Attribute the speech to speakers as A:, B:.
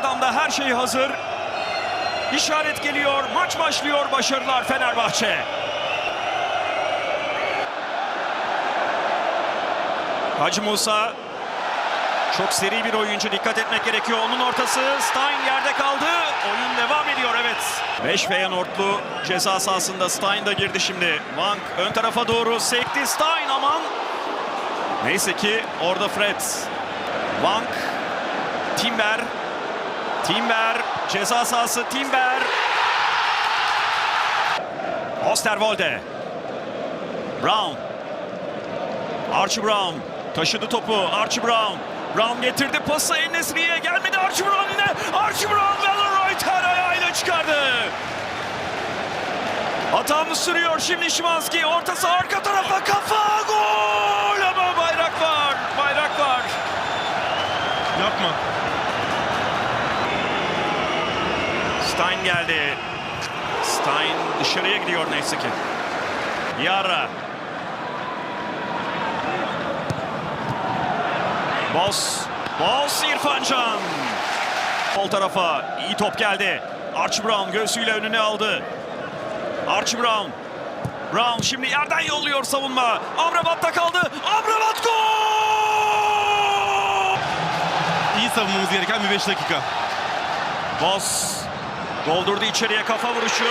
A: Amsterdam'da her şey hazır. İşaret geliyor, maç başlıyor, başarılar Fenerbahçe. Hacı Musa çok seri bir oyuncu dikkat etmek gerekiyor. Onun ortası Stein yerde kaldı. Oyun devam ediyor evet. 5 Feyenoordlu ceza sahasında Stein de girdi şimdi. Vank ön tarafa doğru sekti Stein aman. Neyse ki orada Fred. Vank. Timber. Timber. Ceza sahası Timber. Osterwolde. Brown. Archie Brown. Taşıdı topu. Archie Brown. Brown getirdi pası Enesri'ye. Gelmedi Archie Brown yine. Archie Brown Valoroy her ayağıyla çıkardı. Hatamı sürüyor şimdi Şimanski. Ortası arka tarafa kafa gol ama bayrak var. Bayrak var.
B: Yapma.
A: Stein geldi. Stein dışarıya gidiyor neyse ki. Yara. Boss. Boss İrfan Can. Sol tarafa iyi top geldi. Archie Brown göğsüyle önüne aldı. Archie Brown. Brown şimdi yerden yolluyor savunma. Amrabat'ta kaldı. Amrabat gol!
B: İyi savunmamız gereken bir 5 dakika.
A: Boss Doldurdu içeriye kafa vuruşu.